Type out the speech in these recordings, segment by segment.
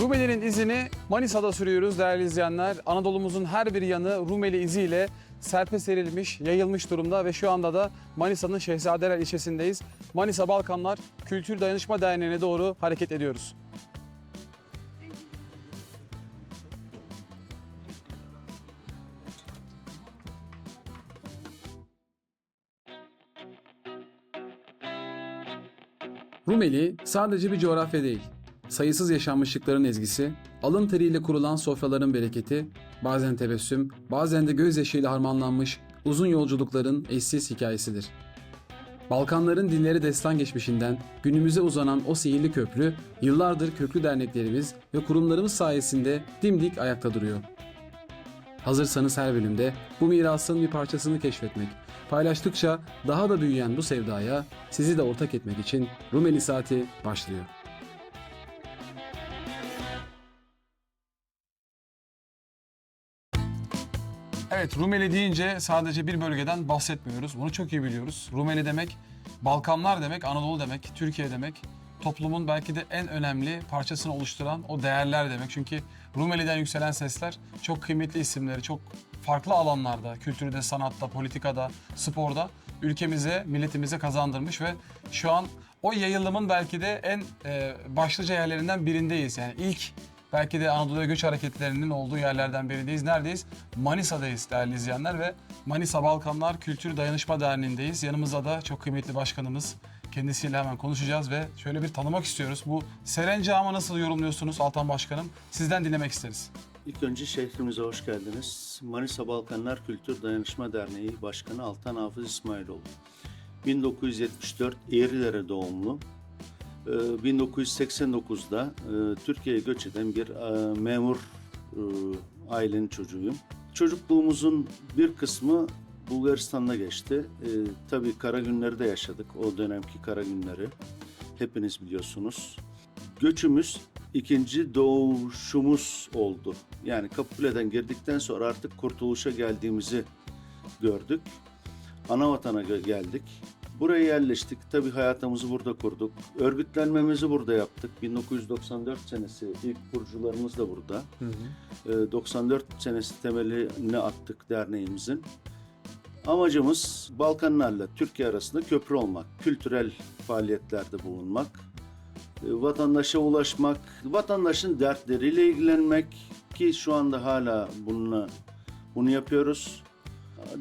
Rumeli'nin izini Manisa'da sürüyoruz değerli izleyenler. Anadolu'muzun her bir yanı Rumeli iziyle serpe serilmiş, yayılmış durumda ve şu anda da Manisa'nın Şehzadeler ilçesindeyiz. Manisa Balkanlar Kültür Dayanışma Derneği'ne doğru hareket ediyoruz. Rumeli sadece bir coğrafya değil. Sayısız yaşanmışlıkların ezgisi, alın teriyle kurulan sofraların bereketi, bazen tebessüm, bazen de gözyaşıyla harmanlanmış uzun yolculukların eşsiz hikayesidir. Balkanların dilleri destan geçmişinden günümüze uzanan o sihirli köprü, yıllardır köklü derneklerimiz ve kurumlarımız sayesinde dimdik ayakta duruyor. Hazırsanız her bölümde bu mirasın bir parçasını keşfetmek, paylaştıkça daha da büyüyen bu sevdaya sizi de ortak etmek için Rumeli Saati başlıyor. Evet Rumeli deyince sadece bir bölgeden bahsetmiyoruz. Bunu çok iyi biliyoruz. Rumeli demek Balkanlar demek, Anadolu demek, Türkiye demek. Toplumun belki de en önemli parçasını oluşturan o değerler demek. Çünkü Rumeli'den yükselen sesler çok kıymetli isimleri, çok farklı alanlarda, kültürde, sanatta, politikada, sporda ülkemize, milletimize kazandırmış ve şu an o yayılımın belki de en e, başlıca yerlerinden birindeyiz. Yani ilk Belki de Anadolu'ya göç hareketlerinin olduğu yerlerden birideyiz. Neredeyiz? Manisa'dayız değerli izleyenler ve Manisa Balkanlar Kültür Dayanışma Derneği'ndeyiz. Yanımızda da çok kıymetli başkanımız. Kendisiyle hemen konuşacağız ve şöyle bir tanımak istiyoruz. Bu Serencam'ı nasıl yorumluyorsunuz Altan Başkanım? Sizden dinlemek isteriz. İlk önce şehrimize hoş geldiniz. Manisa Balkanlar Kültür Dayanışma Derneği Başkanı Altan Hafız İsmailoğlu. 1974 Eğrilere doğumlu. Ee, 1989'da e, Türkiye'ye göç eden bir e, memur e, ailenin çocuğuyum. Çocukluğumuzun bir kısmı Bulgaristan'da geçti. Tabii kara günleri de yaşadık. O dönemki kara günleri. Hepiniz biliyorsunuz. Göçümüz ikinci doğuşumuz oldu. Yani Kapıkule'den girdikten sonra artık kurtuluşa geldiğimizi gördük. Ana vatana geldik. Buraya yerleştik. Tabii hayatımızı burada kurduk. Örgütlenmemizi burada yaptık. 1994 senesi ilk kurucularımız da burada. Ee, 94 senesi temelini attık derneğimizin. Amacımız Balkanlarla Türkiye arasında köprü olmak, kültürel faaliyetlerde bulunmak, e, vatandaşa ulaşmak, vatandaşın dertleriyle ilgilenmek ki şu anda hala bununla bunu yapıyoruz.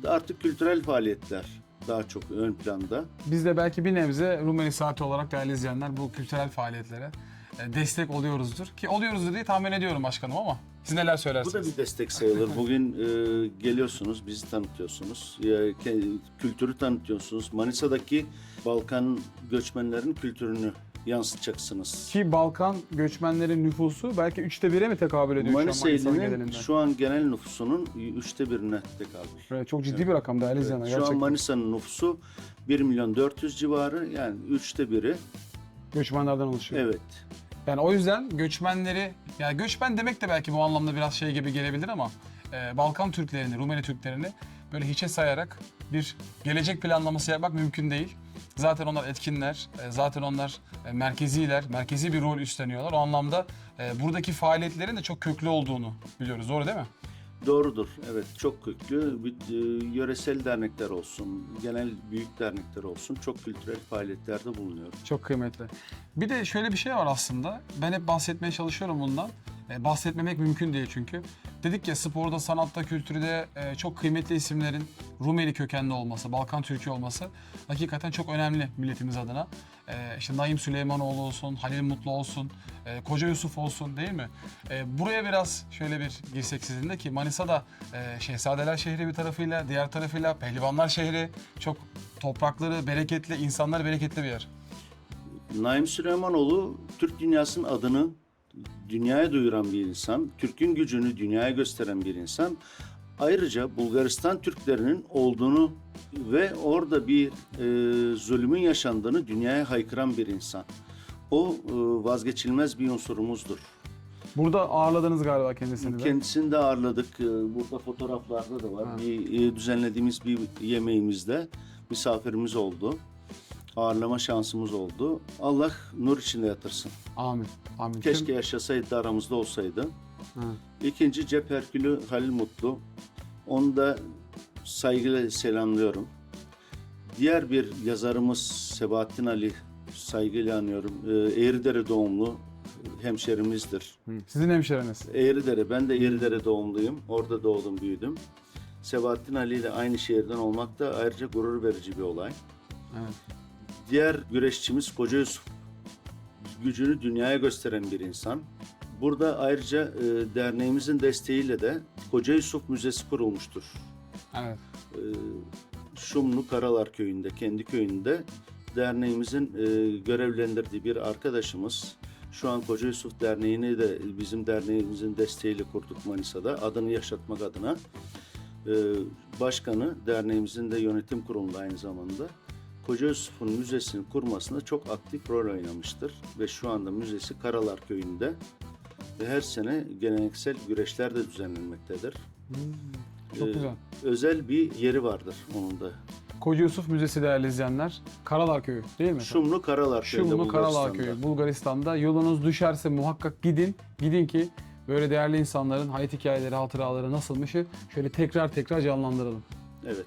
Artık kültürel faaliyetler daha çok ön planda. Biz de belki bir nebze Rumeli Saati olarak değerli izleyenler bu kültürel faaliyetlere e, destek oluyoruzdur. Ki oluyoruzdur diye tahmin ediyorum başkanım ama siz neler Bu söylersiniz? da bir destek sayılır. Bugün e, geliyorsunuz, bizi tanıtıyorsunuz, ke- kültürü tanıtıyorsunuz. Manisa'daki Balkan göçmenlerin kültürünü yansıtacaksınız. Ki Balkan göçmenlerin nüfusu belki üçte bire mi tekabül ediyor Manisa şu an Manisa'nın ilinin genelinde? şu an genel nüfusunun üçte birine tekabül. Evet, çok ciddi bir rakam değerli izleyenler Şu gerçekten. an Manisa'nın nüfusu 1 milyon 400 civarı yani üçte biri. Göçmenlerden oluşuyor. Evet. Yani o yüzden göçmenleri, yani göçmen demek de belki bu anlamda biraz şey gibi gelebilir ama e, Balkan Türklerini, Rumeli Türklerini böyle hiçe sayarak bir gelecek planlaması yapmak mümkün değil. Zaten onlar etkinler, e, zaten onlar e, merkeziler, merkezi bir rol üstleniyorlar. O anlamda e, buradaki faaliyetlerin de çok köklü olduğunu biliyoruz. Doğru değil mi? Doğrudur. Evet çok köklü. Bir, yöresel dernekler olsun, genel büyük dernekler olsun çok kültürel faaliyetlerde bulunuyor. Çok kıymetli. Bir de şöyle bir şey var aslında. Ben hep bahsetmeye çalışıyorum bundan. E, bahsetmemek mümkün değil çünkü. Dedik ya sporda, sanatta, kültürde e, çok kıymetli isimlerin Rumeli kökenli olması, Balkan Türkü olması hakikaten çok önemli milletimiz adına. E, işte Naim Süleymanoğlu olsun, Halil Mutlu olsun, e, Koca Yusuf olsun değil mi? Buraya biraz şöyle bir girsek sizinle ki Manisa'da Şehzadeler şehri bir tarafıyla, diğer tarafıyla Pehlivanlar şehri çok toprakları bereketli, insanlar bereketli bir yer. Naim Süleymanoğlu Türk dünyasının adını dünyaya duyuran bir insan, Türk'ün gücünü dünyaya gösteren bir insan. Ayrıca Bulgaristan Türklerinin olduğunu ve orada bir e, zulümün yaşandığını dünyaya haykıran bir insan. O e, vazgeçilmez bir unsurumuzdur. Burada ağırladınız galiba kendisini de. Kendisini de ağırladık. E, Burada fotoğraflarda da var. Ha. Bir e, düzenlediğimiz bir yemeğimizde misafirimiz oldu. Ağırlama şansımız oldu. Allah nur içinde yatırsın. Amin. Amin. Keşke yaşasaydı da aramızda olsaydı. Ha. İkinci cep herkülü Halil Mutlu. Onu da saygıyla selamlıyorum. Diğer bir yazarımız Sebahattin Ali saygıyla anıyorum. Ee, Eğridere doğumlu hemşerimizdir. Hı. Sizin hemşeriniz. Eğridere, ben de Eğridere doğumluyum. Orada doğdum, büyüdüm. Sebahattin Ali ile aynı şehirden olmak da ayrıca gurur verici bir olay. Evet. Diğer güreşçimiz Koca Yusuf. Gücünü dünyaya gösteren bir insan. Burada ayrıca e, derneğimizin desteğiyle de Koca Yusuf Müzesi kurulmuştur. Evet. E, Şumlu Karalar köyünde, kendi köyünde derneğimizin e, görevlendirdiği bir arkadaşımız. Şu an Koca Yusuf Derneği'ni de bizim derneğimizin desteğiyle kurduk Manisa'da. Adını yaşatmak adına. E, başkanı derneğimizin de yönetim kurulunda aynı zamanda. Koca Yusuf'un müzesini kurmasında çok aktif rol oynamıştır. Ve şu anda müzesi Karalar Köyü'nde. Ve her sene geleneksel güreşler de düzenlenmektedir. Çok Ee, güzel. Özel bir yeri vardır onun da. Koca Yusuf Müzesi değerli izleyenler. Karalar Köyü değil mi? Şumlu Karalar Köyü'nde Şumlu Karalar. Köyü, Bulgaristan'da. Yolunuz düşerse muhakkak gidin. Gidin ki böyle değerli insanların hayat hikayeleri, hatıraları nasılmışı şöyle tekrar tekrar canlandıralım. Evet.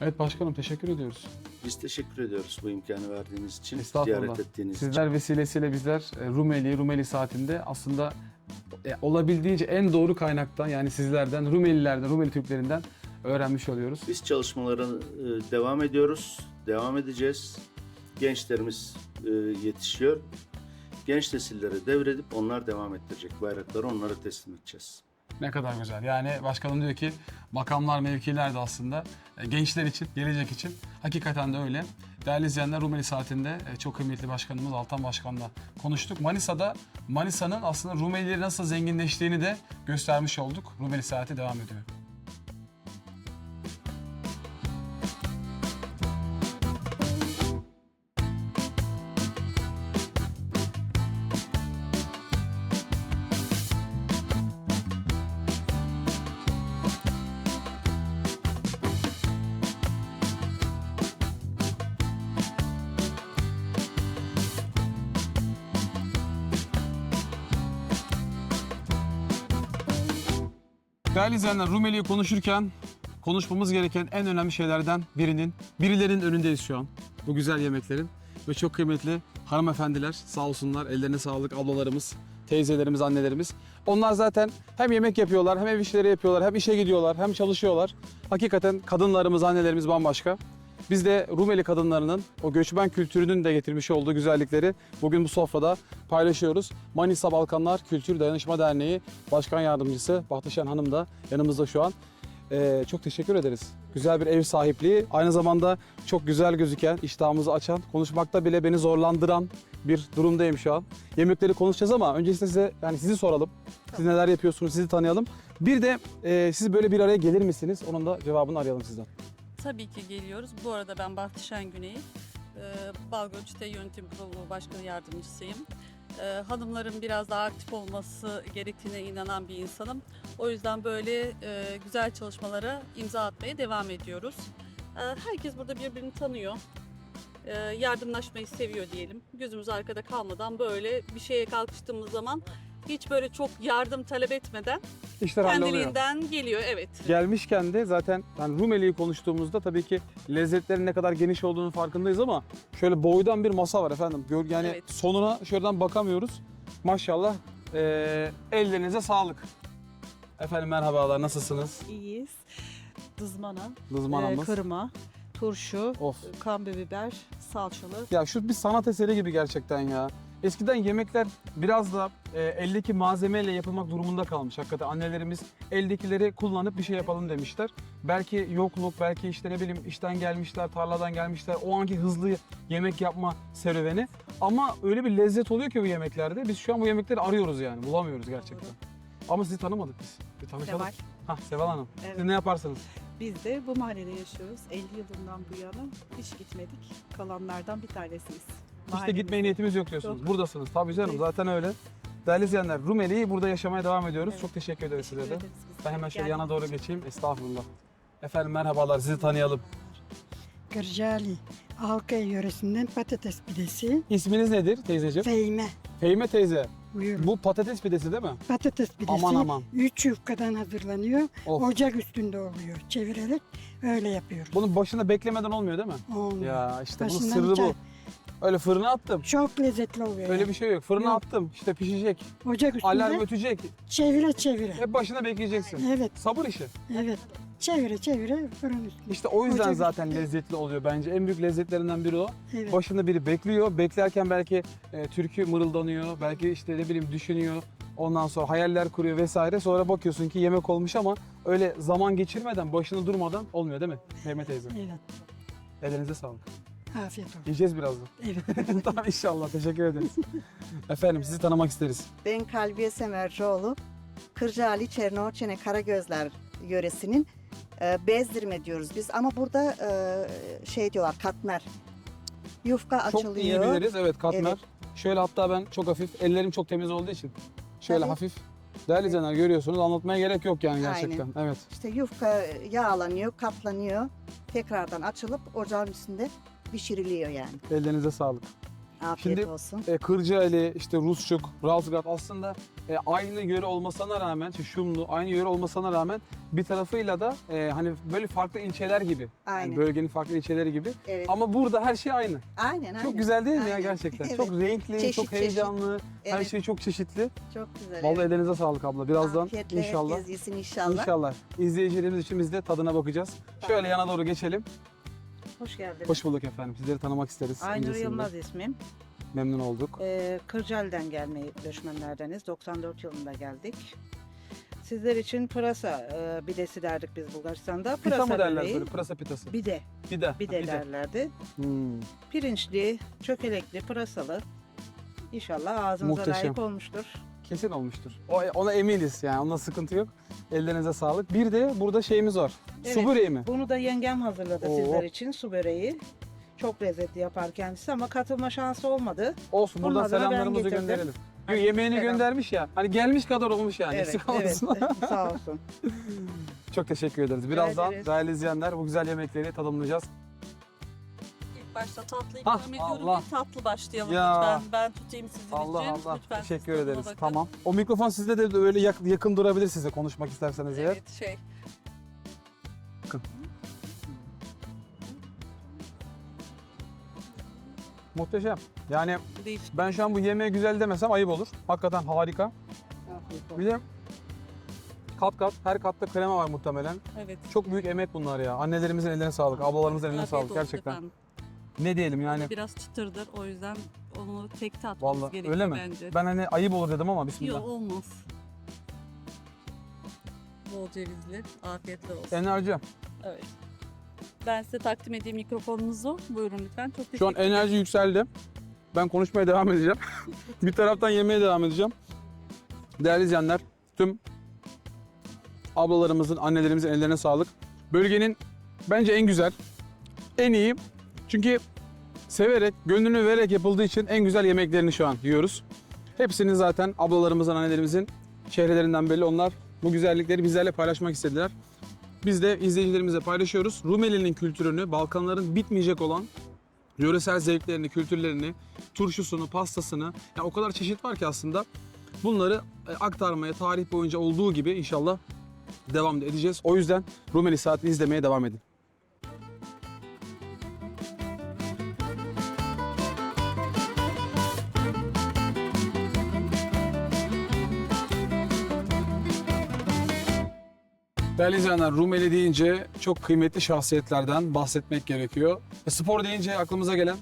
Evet başkanım teşekkür ediyoruz. Biz teşekkür ediyoruz bu imkanı verdiğiniz için, Estağfurullah. ziyaret ettiğiniz için. Sizler vesilesiyle bizler e, Rumeli, Rumeli saatinde aslında e, olabildiğince en doğru kaynaktan yani sizlerden, Rumelilerden, Rumeli Türklerinden öğrenmiş oluyoruz. Biz çalışmalara e, devam ediyoruz, devam edeceğiz. Gençlerimiz e, yetişiyor. Genç nesillere devredip onlar devam ettirecek. Bayrakları onlara teslim edeceğiz. Ne kadar güzel. Yani başkanım diyor ki makamlar, mevkiler de aslında e, gençler için, gelecek için. Hakikaten de öyle. Değerli izleyenler Rumeli saatinde e, çok kıymetli başkanımız Altan Başkan'la konuştuk. Manisa'da Manisa'nın aslında Rumelileri nasıl zenginleştiğini de göstermiş olduk. Rumeli saati devam ediyor. İzleyenler Rumeli'yi konuşurken konuşmamız gereken en önemli şeylerden birinin, birilerinin önündeyiz şu an. Bu güzel yemeklerin ve çok kıymetli hanımefendiler sağ olsunlar ellerine sağlık ablalarımız, teyzelerimiz, annelerimiz. Onlar zaten hem yemek yapıyorlar, hem ev işleri yapıyorlar, hem işe gidiyorlar, hem çalışıyorlar. Hakikaten kadınlarımız, annelerimiz bambaşka. Biz de Rumeli kadınlarının o göçmen kültürünün de getirmiş olduğu güzellikleri bugün bu sofrada paylaşıyoruz. Manisa Balkanlar Kültür Dayanışma Derneği Başkan Yardımcısı Bahtişan Hanım da yanımızda şu an. Ee, çok teşekkür ederiz. Güzel bir ev sahipliği. Aynı zamanda çok güzel gözüken, iştahımızı açan, konuşmakta bile beni zorlandıran bir durumdayım şu an. Yemekleri konuşacağız ama öncesinde size yani sizi soralım. Siz neler yapıyorsunuz, sizi tanıyalım. Bir de e, siz böyle bir araya gelir misiniz? Onun da cevabını arayalım sizden. Tabii ki geliyoruz. Bu arada ben Bahtişen Güney. Ee, Balgölç'te Yönetim Kurulu Başkanı Yardımcısıyım. Ee, hanımların biraz daha aktif olması gerektiğine inanan bir insanım. O yüzden böyle e, güzel çalışmalara imza atmaya devam ediyoruz. Ee, herkes burada birbirini tanıyor. Yardımlaşmayı seviyor diyelim. Gözümüz arkada kalmadan böyle bir şeye kalkıştığımız zaman hiç böyle çok yardım talep etmeden İşler halloluyor. kendiliğinden geliyor. Evet. Gelmişken de zaten yani Rumeli'yi konuştuğumuzda tabii ki lezzetlerin ne kadar geniş olduğunu farkındayız ama şöyle boydan bir masa var efendim. Gör, yani Evet. sonuna şuradan bakamıyoruz. Maşallah eee, ellerinize sağlık. Efendim merhabalar nasılsınız? İyiyiz. Dızmana, Dızmanamız. e, kırma, turşu, Of. kambe biber, salçalı. Ya şu bir sanat eseri gibi gerçekten ya. Eskiden yemekler biraz da e, eldeki malzemeyle yapılmak durumunda kalmış. Hakikaten annelerimiz eldekileri kullanıp bir şey yapalım demişler. Belki yokluk, belki işte ne bileyim işten gelmişler, tarladan gelmişler. O anki hızlı yemek yapma serüveni. Ama öyle bir lezzet oluyor ki bu yemeklerde. Biz şu an bu yemekleri arıyoruz yani. Bulamıyoruz gerçekten. Ama sizi tanımadık biz. Bir tanışalım. Seval. Hah Seval Hanım. Evet. Siz ne yaparsınız? Biz de bu mahallede yaşıyoruz. 50 yılından bu yana hiç gitmedik. Kalanlardan bir tanesiyiz. İşte Mahallemizde. gitmeye niyetimiz yok diyorsunuz. Buradasınız. Tabii canım zaten öyle. Değerli izleyenler Rumeli'yi burada yaşamaya devam ediyoruz. Evet. Çok teşekkür ederiz size de. ederiz biz de. Ben hemen şöyle yana doğru geçeyim. Estağfurullah. Efendim merhabalar. Sizi tanıyalım. Kırcaali, Halkaya yöresinden patates pidesi. İsminiz nedir teyzeciğim? Feyme. Fehime teyze. Buyurun. Bu patates pidesi değil mi? Patates pidesi Aman aman. 3 yufkadan hazırlanıyor. Of. Ocak üstünde oluyor. Çevirerek öyle yapıyoruz. Bunun başında beklemeden olmuyor değil mi? Olmuyor. Ya işte bunun Başından sırrı bu. uçar. Öyle fırına attım. Çok lezzetli oluyor. Öyle yani. bir şey yok. Fırına Yok. attım. İşte pişecek. Ocak üstünde Alarm ötecek. çevire çevire. Hep başında bekleyeceksin. Evet, Sabır işi. evet. Çevire çevire fırın üstünde. İşte o yüzden Ocak zaten üstünde. lezzetli oluyor bence. En büyük lezzetlerinden biri o. Evet. Başında biri bekliyor. Beklerken belki e, türkü mırıldanıyor. Belki işte ne bileyim düşünüyor. Ondan sonra hayaller kuruyor vesaire. Sonra bakıyorsun ki yemek olmuş ama öyle zaman geçirmeden, başında durmadan olmuyor değil mi Mehmet teyze? Evet. Ellerinize sağlık. Afiyet olsun. Yiyeceğiz birazdan. Evet. tamam inşallah. Teşekkür ederiz. Efendim sizi tanımak isteriz. Ben Kalbiye Semercioğlu. Kırcaali Çernoçene Karagözler yöresinin e, bezdirme diyoruz biz ama burada e, şey diyorlar katmer. Yufka Çok iyi açılıyor. biliriz. Evet katmer. Evet. Şöyle hatta ben çok hafif, ellerim çok temiz olduğu için şöyle Tabii. hafif. Değerli izleyenler görüyorsunuz anlatmaya gerek yok yani Aynen. gerçekten. Evet. İşte yufka yağlanıyor, katlanıyor. Tekrardan açılıp ocağın üstünde pişiriliyor yani. Ellerinize sağlık. Afiyet Şimdi- olsun. E, Kırcaali, işte Rusçuk, Razgrad aslında e, aynı yöre olmasına rağmen, işte Şumlu aynı yöre olmasına rağmen bir tarafıyla da e, hani böyle farklı ilçeler gibi. Yani Aynen. bölgenin farklı ilçeleri gibi. Evet. Ama burada her şey aynı. aynen, aynen. Çok güzel değil mi ya Aynen. gerçekten? Evet. Çok renkli, Çeşit, çok çeşit. heyecanlı. Her Evet. şey çok çeşitli. Çok güzel. Vallahi evet. ellerinize sağlık abla. Birazdan Afiyetle inşallah. yesin inşallah. İnşallah. İzleyicilerimiz için biz de tadına bakacağız. Şöyle yana doğru geçelim. Hoş geldiniz. Hoş bulduk efendim. Sizleri tanımak isteriz. Aynur öncesinde. Yılmaz ismim. Memnun olduk. Ee, Kırcaali'den gelmeyi göçmenlerdeniz. 94 yılında geldik. Sizler için pırasa e, bidesi derdik biz Bulgaristan'da. Pita Pırasa mı derler böreği, böyle? Pırasa pitası. Bide, Bide. bide, bide. derlerdi. Hmm. Pirinçli, çökelekli, pırasalı. İnşallah ağzınıza Muhteşem. layık olmuştur. Kesin olmuştur. O, ona eminiz yani. Ona sıkıntı yok. Ellerinize sağlık. Bir de burada şeyimiz var. Su Evet. böreği mi? Bunu da yengem hazırladı Oo. sizler için su böreği. Çok lezzetli yapar kendisi ama katılma şansı olmadı. Olsun. Bunun Buradan adına ben selamlarımızı getirdim. gönderelim. Yo, yemeğini selam. göndermiş ya. Hani gelmiş kadar olmuş yani. Evet, Eksik evet. olmasın. Sağ olsun. Çok teşekkür ederiz. Birazdan ederiz. değerli izleyenler bu güzel yemekleri tadımlayacağız. İlk başta tatlı ikram ediyorum. Allah. Bir tatlı başlayalım Ya. lütfen. Ben tutayım sizin Allah için. Allah. Lütfen siz Teşekkür tadına ederiz. bakın. Tamam. O mikrofon sizde de böyle yak- yakın durabilir size konuşmak isterseniz eğer. Evet şey. Muhteşem. Yani Değil. ben şu an bu yemeğe güzel demesem ayıp olur. Hakikaten harika. Bir de kat kat her katta krema var muhtemelen. Evet. Çok büyük emek bunlar ya. Annelerimizin ellerine sağlık, ablalarımızın eline Afiyet sağlık olsun gerçekten. efendim. Ne diyelim yani. Biraz çıtırdır o yüzden onu tek tatmamız Vallahi gerekiyor öyle mi? bence. Ben hani ayıp olur dedim ama bismillah. Yok olmaz. Bol cevizli. Afiyetler olsun. Enerji. Evet. Ben size takdim edeyim mikrofonunuzu. Buyurun lütfen. Çok teşekkür Şu an enerji yükseldi. Ben konuşmaya devam edeceğim. bir taraftan yemeye devam edeceğim. Değerli izleyenler, tüm ablalarımızın, annelerimizin ellerine sağlık. Bölgenin bence en güzel, en iyi. Çünkü severek, gönlünü vererek yapıldığı için en güzel yemeklerini şu an yiyoruz. Hepsinin zaten ablalarımızın, annelerimizin çehrelerinden belli. Onlar bu güzellikleri bizlerle paylaşmak istediler. Biz de izleyicilerimizle paylaşıyoruz. Rumeli'nin kültürünü, Balkanların bitmeyecek olan yöresel zevklerini, kültürlerini, turşusunu, pastasını, yani o kadar çeşit var ki aslında bunları e, aktarmaya tarih boyunca olduğu gibi inşallah devam edeceğiz. O yüzden Rumeli Saatini izlemeye devam edin. Değerli izleyenler Rumeli deyince çok kıymetli şahsiyetlerden bahsetmek gerekiyor. E, spor deyince aklımıza gelen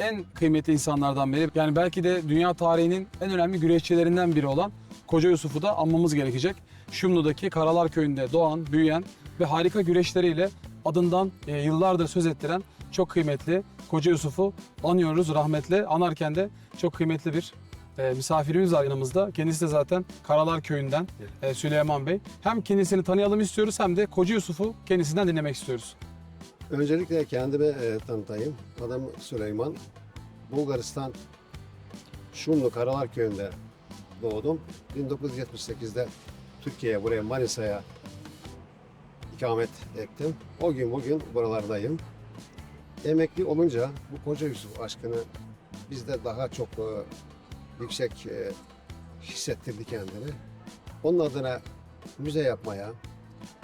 en kıymetli insanlardan biri. Yani belki de dünya tarihinin en önemli güreşçilerinden biri olan Koca Yusuf'u da anmamız gerekecek. Şumlu'daki Karalar Köyü'nde doğan, büyüyen ve harika güreşleriyle adından e, yıllardır söz ettiren çok kıymetli Koca Yusuf'u anıyoruz rahmetle. Anarken de çok kıymetli bir e, misafirimiz var yanımızda. Kendisi de zaten Karalar Köyü'nden e, Süleyman Bey. Hem kendisini tanıyalım istiyoruz hem de Koca Yusuf'u kendisinden dinlemek istiyoruz. Öncelikle kendimi e, tanıtayım. Adım Süleyman. Bulgaristan Şumlu Karalar Köyü'nde doğdum. 1978'de Türkiye'ye, buraya Manisa'ya ikamet ettim. O gün bugün buralardayım. emekli olunca bu Koca Yusuf aşkını bizde daha çok e, yüksek e, hissettirdi kendini. Onun adına müze yapmaya,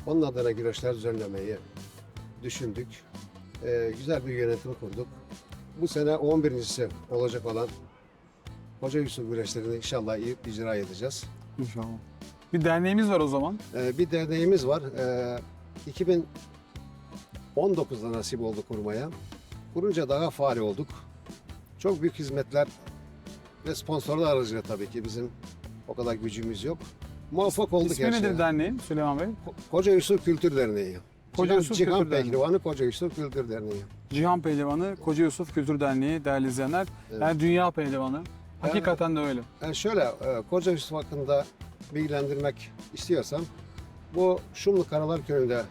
onun adına güreşler düzenlemeyi düşündük. E, güzel bir yönetim kurduk. Bu sene 11.si olacak olan Koca Yusuf güreşlerini inşallah iyi icra edeceğiz. İnşallah. Bir derneğimiz var o zaman. Ee, bir derneğimiz var. Ee, 2019'da nasip oldu kurmaya. Kurunca daha faal olduk. Çok büyük hizmetler ve sponsorlar aracılığıyla tabii ki bizim o kadar gücümüz yok. Muvaffak olduk İsmi her nedir şeye. derneğin Süleyman Bey? Ko- Koca Yusuf Kültür Derneği. Koca Cihan, Yusuf Cihan Kültür Derneği. Pehlivanı Koca Yusuf Kültür Derneği. Cihan Pehlivanı, Koca Yusuf Kültür Derneği değerli izleyenler. Evet. Yani dünya pehlivanı. Hakikaten de öyle. Yani şöyle, e, Koca Yusuf hakkında bilgilendirmek istiyorsam, bu Şumlu Karalar Köyü'nde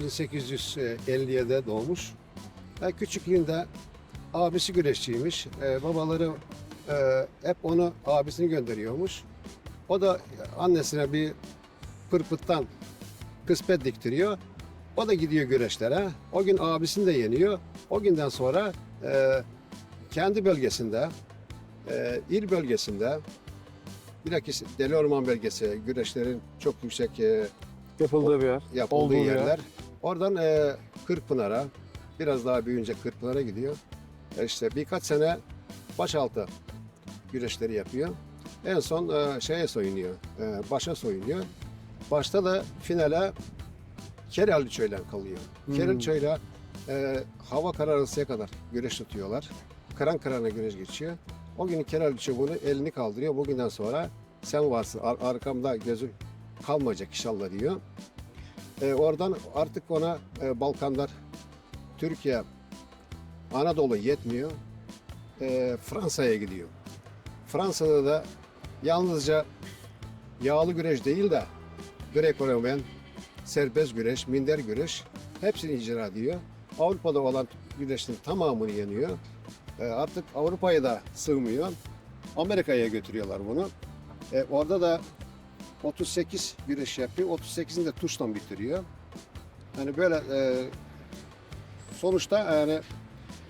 1857'de doğmuş. E, küçüklüğünde abisi güreşçiymiş. E, babaları e, hep onu abisini gönderiyormuş. O da annesine bir pırpıttan kıspet diktiriyor. O da gidiyor güreşlere. O gün abisini de yeniyor. O günden sonra e, kendi bölgesinde e, il bölgesinde bilakis Deli Orman bölgesi güreşlerin çok yüksek e, Yapıldığı bir yer. yapıldığı Olduğu yer. yerler. Oradan e, Kırkpınar'a biraz daha büyüyünce Kırkpınar'a gidiyor. E, işte birkaç sene başaltı güreşleri yapıyor. En son e, şeye soyunuyor, e, başa soyunuyor. Başta da finale Keralçöy'le kalıyor. Hmm. Keralçöy'le e, hava kararısıya kadar güreş tutuyorlar. Kıran kırana güreş geçiyor. O gün Keralçöy bunu elini kaldırıyor. Bugünden sonra sen varsın ar- arkamda gözüm kalmayacak inşallah diyor. E, oradan artık ona e, Balkanlar, Türkiye, Anadolu yetmiyor. E, Fransa'ya gidiyor. Fransa'da da yalnızca yağlı güreş değil de Greco-Romen, serbest güreş, minder güreş hepsini icra ediyor. Avrupa'da olan güreşin tamamını yeniyor. E, artık Avrupa'ya da sığmıyor. Amerika'ya götürüyorlar bunu. E, orada da 38 güreş yapıyor. 38'ini de tuşla bitiriyor. Hani böyle e, sonuçta yani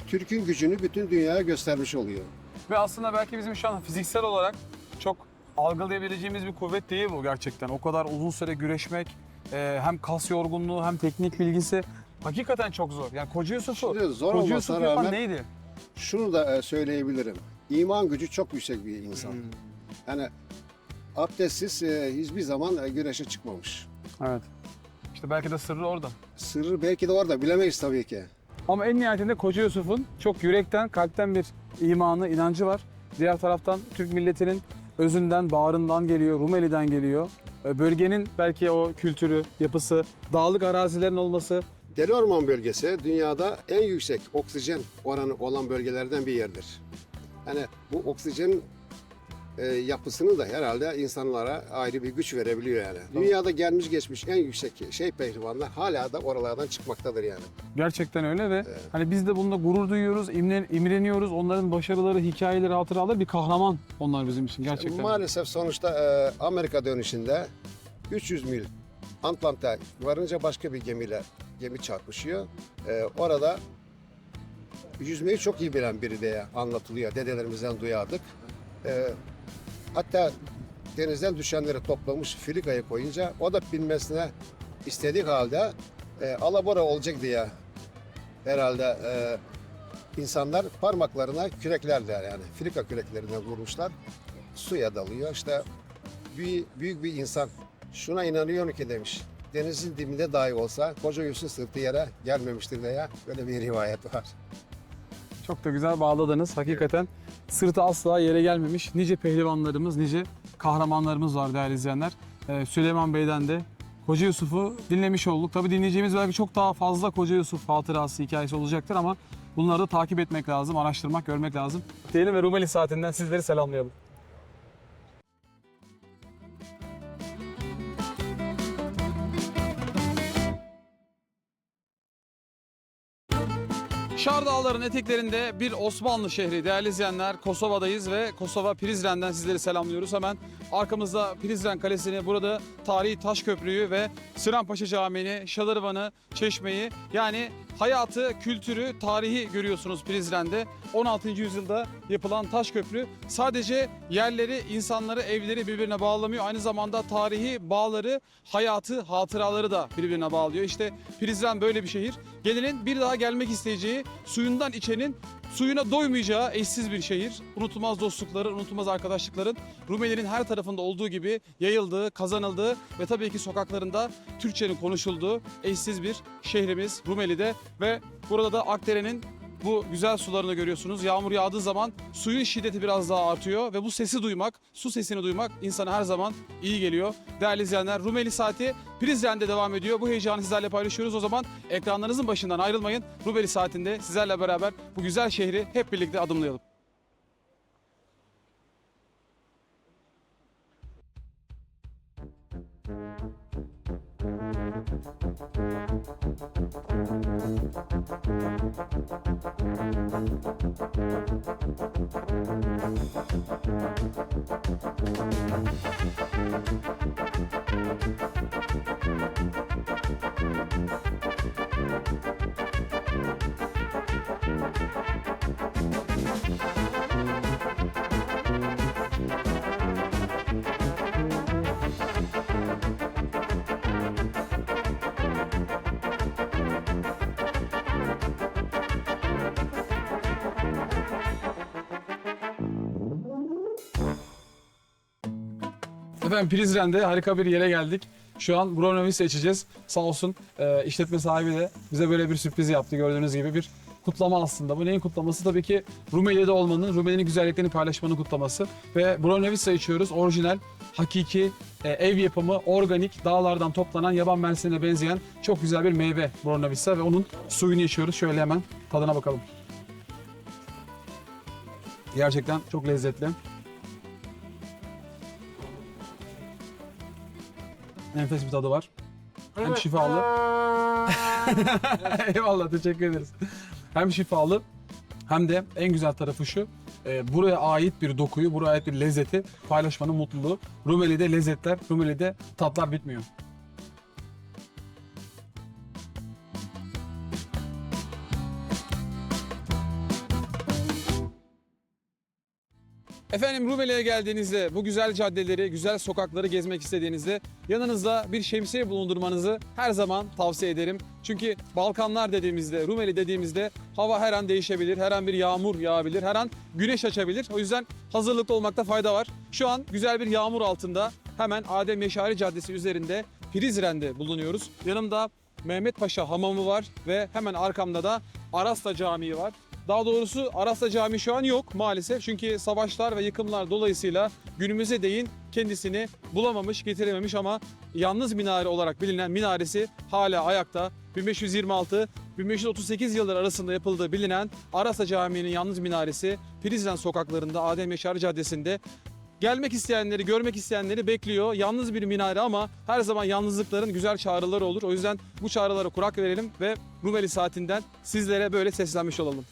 Türk'ün gücünü bütün dünyaya göstermiş oluyor. Ve aslında belki bizim şu an fiziksel olarak çok algılayabileceğimiz bir kuvvet değil bu gerçekten. O kadar uzun süre güreşmek, e, hem kas yorgunluğu hem teknik bilgisi hakikaten çok zor. Yani Koca Yusuf'u, Şimdi zor Koca olmasına Yusuf yapan rağmen neydi? şunu da e, söyleyebilirim. İman gücü çok yüksek bir insan. Hmm. Yani abdestsiz e, hiçbir zaman e, güreşe çıkmamış. Evet. İşte belki de sırrı orada. Sırrı belki de orada bilemeyiz tabii ki. Ama en nihayetinde Koca Yusuf'un çok yürekten, kalpten bir imanı, inancı var. Diğer taraftan Türk milletinin özünden, bağrından geliyor, Rumeli'den geliyor. E, Bölgenin belki o kültürü, yapısı, dağlık arazilerin olması Deli Orman bölgesi dünyada en yüksek oksijen oranı olan bölgelerden bir yerdir. Yani bu oksijen e, yapısını da herhalde insanlara ayrı bir güç verebiliyor yani. Dünyada gelmiş geçmiş en yüksek şey pehlivanlar hala da oralardan çıkmaktadır yani. gerçekten öyle ve hani biz de bununla gurur duyuyoruz, imren- imreniyoruz. Onların başarıları, hikayeleri, hatıraları bir kahraman onlar bizim için gerçekten. Maalesef sonuçta e, Amerika dönüşünde 300 mil Atlant'a varınca başka bir gemiyle gemi çarpışıyor. E, orada yüzmeyi çok iyi bilen biri diye anlatılıyor. Dedelerimizden duyardık. E, hatta denizden düşenleri toplamış filikaya koyunca o da binmesine istediği halde e, alabora olacak diye herhalde e, insanlar parmaklarına kürekler der yani filika küreklerine vurmuşlar suya dalıyor. İşte büyük, büyük bir insan şuna inanıyorum ki demiş. Denizin dibinde dahi olsa koca Yusuf sırtı yere gelmemiştir diye böyle bir rivayet var. Çok da güzel bağladınız. Hakikaten sırtı asla yere gelmemiş. Nice pehlivanlarımız, nice kahramanlarımız var değerli izleyenler. Ee, Süleyman Bey'den de Koca Yusuf'u dinlemiş olduk. Tabii dinleyeceğimiz belki çok daha fazla Koca Yusuf hatırası, hikayesi olacaktır ama bunları da takip etmek lazım, araştırmak, görmek lazım. Diyelim ve Rumeli saatinden sizleri selamlayalım. Şar Dağları'nın eteklerinde bir Osmanlı şehri değerli izleyenler Kosova'dayız ve Kosova Prizren'den sizleri selamlıyoruz. Hemen arkamızda Prizren Kalesi'ni, burada tarihi taş köprüyü ve Sıranpaşa Camii'ni, Şalırvan'ı, Çeşme'yi yani hayatı, kültürü, tarihi görüyorsunuz Prizren'de. 16. yüzyılda yapılan taş köprü sadece yerleri, insanları, evleri birbirine bağlamıyor. Aynı zamanda tarihi bağları, hayatı, hatıraları da birbirine bağlıyor. İşte Prizren böyle bir şehir. Gelenin bir daha gelmek isteyeceği, suyundan içenin suyuna doymayacağı eşsiz bir şehir. Unutulmaz dostlukların, unutulmaz arkadaşlıkların Rumeli'nin her tarafında olduğu gibi yayıldığı, kazanıldığı ve tabii ki sokaklarında Türkçenin konuşulduğu eşsiz bir şehrimiz Rumeli'de ve burada da Akdere'nin bu güzel sularını görüyorsunuz. Yağmur yağdığı zaman suyun şiddeti biraz daha artıyor ve bu sesi duymak, su sesini duymak insana her zaman iyi geliyor. Değerli izleyenler Rumeli Saati Prizren'de devam ediyor. Bu heyecanı sizlerle paylaşıyoruz. O zaman ekranlarınızın başından ayrılmayın. Rumeli Saati'nde sizlerle beraber bu güzel şehri hep birlikte adımlayalım. Thank Efendim Prizren'de harika bir yere geldik. Şu an Bronovis içeceğiz. Sağ olsun e, işletme sahibi de bize böyle bir sürpriz yaptı. Gördüğünüz gibi bir kutlama aslında. Bu neyin kutlaması? Tabii ki Rumeli'de olmanın, Rumeli'nin güzelliklerini paylaşmanın kutlaması. Ve Bronovisa içiyoruz. Orijinal, hakiki, e, ev yapımı, organik, dağlardan toplanan yaban mersinine benzeyen çok güzel bir meyve Bronovisa ve onun suyunu içiyoruz. Şöyle hemen tadına bakalım. Gerçekten çok lezzetli. Enfes bir tadı var. Hem şifalı. Eyvallah teşekkür ederiz. Hem şifalı hem de en güzel tarafı şu. e, buraya ait bir dokuyu, buraya ait bir lezzeti paylaşmanın mutluluğu. Rumeli'de lezzetler, Rumeli'de tatlar bitmiyor. Efendim Rumeli'ye geldiğinizde bu güzel caddeleri, güzel sokakları gezmek istediğinizde yanınızda bir şemsiye bulundurmanızı her zaman tavsiye ederim. Çünkü Balkanlar dediğimizde, Rumeli dediğimizde hava her an değişebilir, her an bir yağmur yağabilir, her an güneş açabilir. O yüzden hazırlıklı olmakta fayda var. Şu an güzel bir yağmur altında hemen Adem Meşari Caddesi üzerinde Prizren'de bulunuyoruz. Yanımda Mehmet Paşa Hamamı var ve hemen arkamda da Arasta Camii var. Daha doğrusu Arasta Camii şu an yok maalesef. Çünkü savaşlar ve yıkımlar dolayısıyla günümüze değin kendisini bulamamış, getirememiş ama yalnız minare olarak bilinen minaresi hala ayakta. 1526-1538 yılları arasında yapıldığı bilinen Arasa Camii'nin yalnız minaresi Prizren sokaklarında Adem Yaşar Caddesi'nde Gelmek isteyenleri, görmek isteyenleri bekliyor. Yalnız bir minare ama her zaman yalnızlıkların güzel çağrıları olur. O yüzden bu çağrılara kurak verelim ve Rumeli saatinden sizlere böyle seslenmiş olalım.